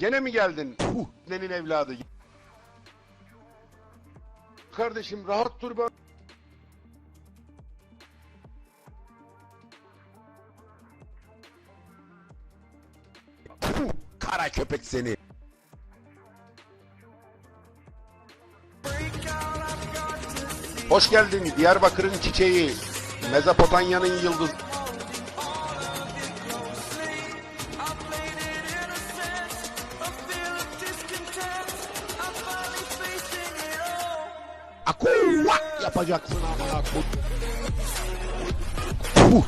Gene mi geldin? Puh, nenin evladı. Kardeşim rahat dur be. Puh, kara köpek seni. Hoş geldin Diyarbakır'ın çiçeği, Mezopotamya'nın yıldız. Akuva yapacaksın amına koy. Puh.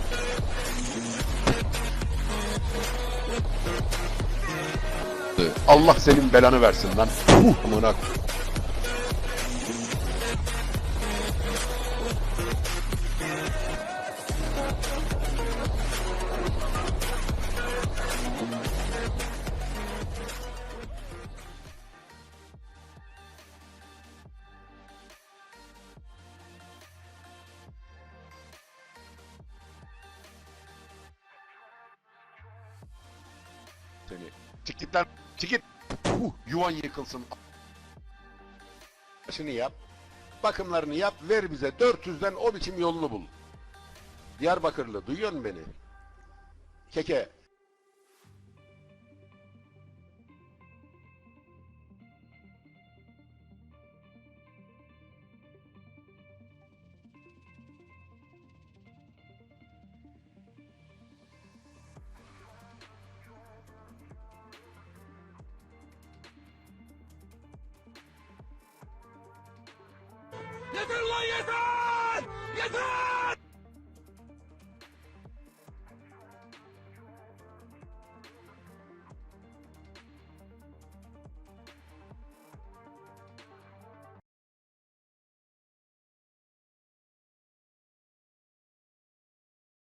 Allah senin belanı versin lan. Amına koy. Seni. Çık git. Puh, yuvan yıkılsın. Şunu yap. Bakımlarını yap. Ver bize. 400'den o biçim yolunu bul. Diyarbakırlı duyuyor musun beni? Keke. 叶森来叶森叶森